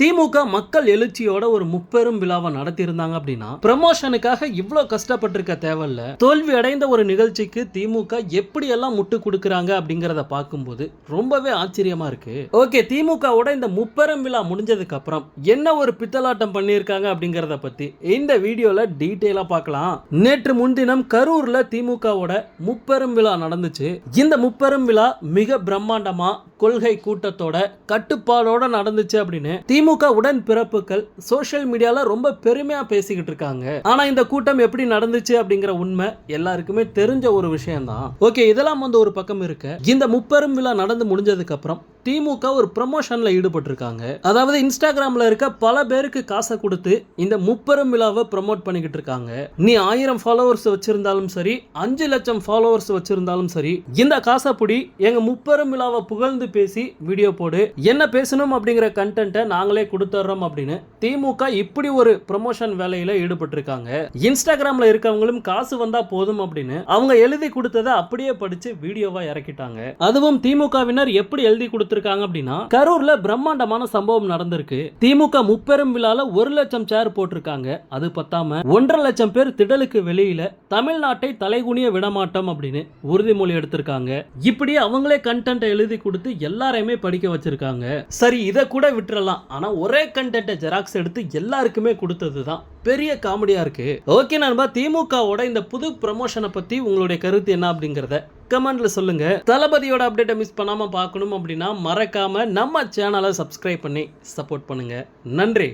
திமுக மக்கள் எழுச்சியோட ஒரு முப்பெரும் விழாவை நடத்தியிருந்தாங்க அப்படின்னா ப்ரமோஷனுக்காக இவ்வளோ கஷ்டப்பட்டிருக்க தேவையில்ல. தோல்வி அடைந்த ஒரு நிகழ்ச்சிக்கு திமுக எப்படியெல்லாம் முட்டு கொடுக்குறாங்க அப்படிங்கிறத பார்க்கும்போது ரொம்பவே ஆச்சரியமா இருக்கு. ஓகே திமுகவோட இந்த முப்பெரும் விழா முடிஞ்சதுக்கு அப்புறம் என்ன ஒரு பித்தலாட்டம் பண்ணியிருக்காங்க அப்படிங்கிறத பத்தி இந்த வீடியோல டீட்டெயிலா பார்க்கலாம். நேற்று முன்தினம் கரூர்ல திமுகவோட முப்பெரும் விழா நடந்துச்சு. இந்த முப்பெரும் விழா மிக பிரம்மாண்டமா கொள்கை கூட்டத்தோட கட்டுப்பாடோட நடந்துச்சு அப்படின்னு திமுக உடன் பிறப்புகள் சோஷியல் மீடியால ரொம்ப பெருமையா பேசிக்கிட்டு இருக்காங்க. ஆனா இந்த கூட்டம் எப்படி நடந்துச்சு அப்படிங்கிற உண்மை எல்லாருக்குமே தெரிஞ்ச ஒரு விஷயம் தான் ஓகே இதெல்லாம் வந்து ஒரு பக்கம் இருக்கு. இந்த முப்பெரும் விழா நடந்து முடிஞ்சதுக்கு அப்புறம் திமுக ஒரு ப்ரமோஷனில் ஈடுபட்டிருக்காங்க. அதாவது இன்ஸ்டாகிராம்ல இருக்க பல பேருக்கு காசை கொடுத்து இந்த முப்பெரும் விழாவை ப்ரமோட் பண்ணிக்கிட்டு இருக்காங்க. நீ ஆயிரம் ஃபாலோவர்ஸ் வச்சிருந்தாலும் சரி அஞ்சு லட்சம் ஃபாலோவர்ஸ் வச்சிருந்தாலும் சரி இந்த காசை புடி எங்க முப்பெரும் விழாவை புகழ்ந்து பேசி வீடியோ போடு என்ன பேசணும் அப்படிங்கிற கண்டென்ட்டை நாங்களே கொடுத்துட்றோம் அப்படின்னு திமுக இப்படி ஒரு ப்ரமோஷன் வேலையில ஈடுபட்டிருக்காங்க. இன்ஸ்டாகிராம்ல இருக்கவங்களும் காசு வந்தா போதும் அப்படின்னு அவங்க எழுதி கொடுத்ததை அப்படியே படிச்சு வீடியோவா இறக்கிட்டாங்க. அதுவும் திமுகவினர் எப்படி எழுதி கொடுத்திருக்காங்க அப்படின்னா கரூர்ல பிரம்மாண்டமான சம்பவம் நடந்திருக்கு. திமுக முப்பெரும் விழால ஒரு லட்சம் சேர் போட்டிருக்காங்க. அது பத்தாம ஒன்றரை லட்சம் பேர் திடலுக்கு வெளியில தமிழ்நாட்டை தலைகுனிய விடமாட்டோம் அப்படின்னு உறுதிமொழி எடுத்திருக்காங்க. இப்படி அவங்களே கண்டென்ட் எழுதி கொடுத்து எல்லாரையுமே படிக்க வச்சிருக்காங்க. சரி இதை கூட விட்டுறலாம். ஆனா ஒரே கண்டென்ட்டை ஜெராக்ஸ் எடுத்து எல்லாருக்குமே கொடுத்தது தான் பெரிய காமெடியாக இருக்கு. ஓகே நண்பா திமுகவோட இந்த புது ப்ரமோஷனை பற்றி உங்களுடைய கருத்து என்ன அப்படிங்கிறத கமெண்ட்ல சொல்லுங்க. தளபதியோட அப்டேட்டை மிஸ் பண்ணாமல் பார்க்கணும் அப்படின்னா மறக்காம நம்ம சேனலை சப்ஸ்கிரைப் பண்ணி சப்போர்ட் பண்ணுங்க. நன்றி.